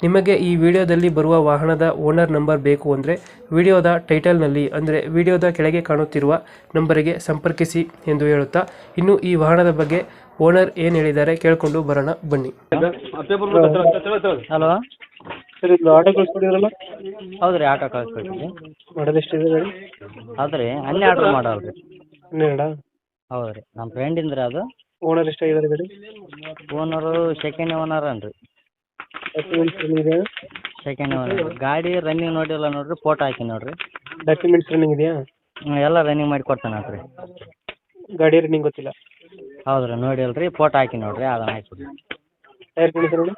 ನಿಮಗೆ ಈ ವಿಡಿಯೋದಲ್ಲಿ ಬರುವ ವಾಹನದ ಓನರ್ ನಂಬರ್ ಬೇಕು ಅಂದರೆ ವಿಡಿಯೋದ ಟೈಟಲ್ನಲ್ಲಿ ಅಂದರೆ ವಿಡಿಯೋದ ಕೆಳಗೆ ಕಾಣುತ್ತಿರುವ ನಂಬರಿಗೆ ಸಂಪರ್ಕಿಸಿ ಎಂದು ಹೇಳುತ್ತಾ ಇನ್ನು ಈ ವಾಹನದ ಬಗ್ಗೆ ಓನರ್ ಏನು ಹೇಳಿದ್ದಾರೆ ಕೇಳಿಕೊಂಡು ಬರೋಣ ಬನ್ನಿ. ಹಲೋ? ಸರ್ ಇದು ಆಟೋ ಕಳಿಸ್ಕೊಡಿದ್ರಲ್ಲ ಹೌದು ರೀ ಆಟೋ ಕಳಿಸ್ಕೊಡ್ತೀವಿ ಮಾಡೋದು ಎಷ್ಟಿದೆ ಗಾಡಿ? ಹನ್ನೆರಡ ನಮ್ಮ ಫ್ರೆಂಡಿಂದ ಅದು. ಓನರ್ ಎಷ್ಟಾಗಿದ್ದಾರೆ ಗಾಡಿ? ಓನರು ಸೆಕೆಂಡ್ ಓನರ್ ಅನ್ರಿ. ಡಾಕ್ಯುಮೆಂಟ್ಸ್ ಏನಿದೆ ಸೆಕೆಂಡ್ ಓನರ್ ಗಾಡಿ ರನ್ನಿಂಗ್ ನೋಡಿಲ್ಲ ನೋಡ್ರಿ ಫೋಟೋ ಹಾಕಿ ನೋಡ್ರಿ. ಡಾಕ್ಯುಮೆಂಟ್ಸ್ ರನ್ನಿಂಗ್ ಇದೆಯಾ? ಹ್ಮ್, ಎಲ್ಲ ರನ್ನಿಂಗ್ ಮಾಡಿ ಕೊಡ್ತಾನೆ ನೋಡ್ರಿ. ಗಾಡಿ ರನ್ನಿಂಗ್ ಗೊತ್ತಿಲ್ಲ. ಹೌದ್ರಿ ರೀ ನೋಡಿಲ್ಲ ರೀ ಫೋಟೋ ಹಾಕಿ ನೋಡ್ರಿ ಅದನ್ನ ಹಾಕಿ. ಟೈರ್ ಕಂಡೀಷನ್ ನೋಡಿ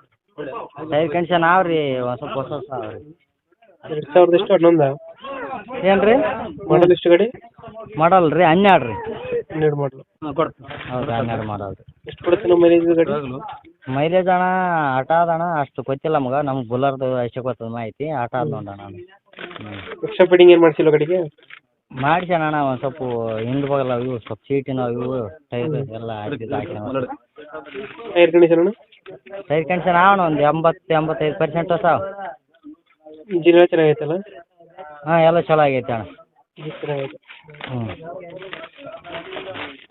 ಟೈರ್ ಕಂಡೀಷನ್ ಅವ ರೀ ಒಂದು ಸ್ವಲ್ಪ ಹೊಸ ಹೊಸ ಅವ ರೀ ಎರಡು ಸಾವಿರದ ಎಷ್ಟು ಹನ್ನೊಂದ ಏನು ರೀ ಮಾಡಲ್ ಎಷ್ಟು ಗಾಡಿ? ಮಾಡಲ್ ರೀ ಹನ್ನೆರಡು ರೀ. ಹನ್ನೆರಡು ಮಾಡಲು ಹೌದು ಹನ್ನೆರಡು ಮಾಡಲ್ ರೀ. ಎಷ್ಟು ಕೊಡುತ್ತೆ ನಮ್ಮ ಮೈಲೇಜ್ ಗಾಡಿ? ಮೈಲೇಜ್ ಅಣ್ಣ ಆಟ ಅದ ಅಣ್ಣ ಅಷ್ಟು ಗೊತ್ತಿಲ್ಲ ನಮ್ಗೆ ನಮ್ಗೆ ಬುಲ್ಲರ್ದು ಅಷ್ಟೇ ಗೊತ್ತದ ಮಾಹಿತಿ. ಆಟ ಅದ ನೋಡೋಣ ಅಣ್ಣ ಎಕ್ಸ್ಟ್ರಾ ಫಿಟ್ಟಿಂಗ್ ಏನು ಮಾಡಿಸಿಲ್ಲ ಗಾಡಿಗೆ? ಮಾಡಿಸ್ಯಾನ ಅಣ್ಣ ಒಂದ್ ಸ್ವಲ್ಪ ಹಿಂದ್ ಬಗಲ ಇವು ಸ್ವಲ್ಪ ಸೀಟಿನ ಇವು ಟೈರ್ ಎಲ್ಲ ಟೈರ್ ಕಂಡೀಷನ್ ಅಣ್ಣ? ಟೈರ್ ಕಂಡೀಷನ್ ಅವಣ ಒಂದು ಎಂಬತ್ತು ಎಂಬತ್ತೈದು ಪರ್ಸೆಂಟ್ ಹೊಸ ಇಂಜಿನ್ ಎಲ್ಲ ಚೆನ್ನಾಗೈತಲ್ಲ? ಹಾಂ ಎಲ್ಲ ಚಲೋ ಆಗೈತೆ ಅಣ್ಣ. ಹ್ಞೂ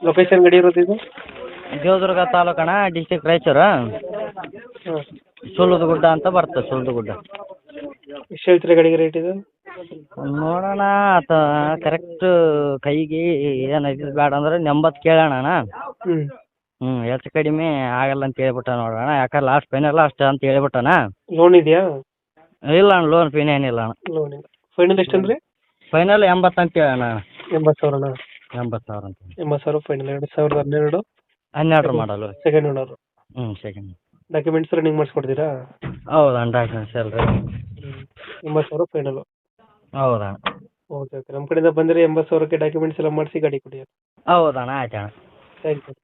ಲೊಕೇಶನ್ ಗಡಿ ಇರೋದು ಇದು? ದೇವದುರ್ಗ ತಾಲೂಕು ಅಣ್ಣ ಡಿಸ್ಟಿಕ್ ರಾಯಚೂರು. ಹಾಂ ಸುಳ್ಳದ ಗುಡ್ಡ ಅಂತ ಬರ್ತದೆ ಸುಳ್ಳದ ಗುಡ್ಡ ಎಷ್ಟು ಹೇಳ್ತೀರಾ ಗಾಡಿಗೆ ರೇಟ್ ಇದು? ನೋಡೋಣ ಆತ ಕರೆಕ್ಟ್ ಕೈಗೆ ಏನಾಯ್ತು ಬೇಡ ಅಂದ್ರೆ ಎಂಬತ್ತು ಕೇಳೋಣ ಅಣ್ಣ. ಹ್ಞೂ ಹ್ಞೂ ಹೆಚ್ಚು ಕಡಿಮೆ ಆಗಲ್ಲ ಅಂತ ಹೇಳ್ಬಿಟ್ಟ ನೋಡೋಣ ಯಾಕಂದ್ರೆ ಲಾಸ್ಟ್ ಫೈನಲ್ ಅಷ್ಟ ಅಂತ ಹೇಳ್ಬಿಟ್ಟಣ ಲೋನ್ ಇದೆಯಾ? ಇಲ್ಲ ಅಣ್ಣ ಲೋನ್ ಫೀನ್ ಏನಿಲ್ಲ ಅಣ್ಣ. ಲೋನ್ ಇಲ್ಲ. ಫೈನಲ್ ಎಷ್ಟು ಅಂದ್ರೆ? ಫೈನಲ್ ಎಂಬತ್ತು ಅಂತ ಹೇಳೋಣ. ಎಂಬತ್ತು ಸಾವಿರನಾ? ಎಂಬತ್ತು ಸಾವಿರ ಅಂತ ಎಂಬತ್ತು ಸಾವಿರ ಫೈನಲ್ ಎರಡು ಸಾವಿರದ ಹನ್ನೆರಡು. ಹನ್ನೆರಡು ಮಾಡಲು ಸೆಕೆಂಡ್ ಓನರ್ ಹ್ಞೂ ಸೆಕೆಂಡ್ ಡಾಕ್ಯುಮೆಂಟ್ಸ್ ರನ್ನಿಂಗ್ ಮಾಡಿಸ್ಕೊಡ್ತೀರಾ? ಹೌದು ಅಣ್ಣ ಡಾಕ್ಯುಮೆಂಟ್ಸ್ ಎಲ್ಲ ರೀ ಎಂಬತ್ತು ಸಾವಿರ ಫೈನಲ್ ಹೌದಾ? ಓಕೆ ಓಕೆ ನಮ್ಮ ಕಡೆಯಿಂದ ಬಂದರೆ ಎಂಬತ್ತು ಸಾವಿರಕ್ಕೆ ಡಾಕ್ಯುಮೆಂಟ್ಸ್ ಎಲ್ಲ ಮಾಡಿಸಿ ಗಾಡಿ ಕೊಡಿ. ಹೌದಣ್ಣ ಆಯ್ತು ಅಣ್ಣ ಥ್ಯಾಂಕ್ ಯು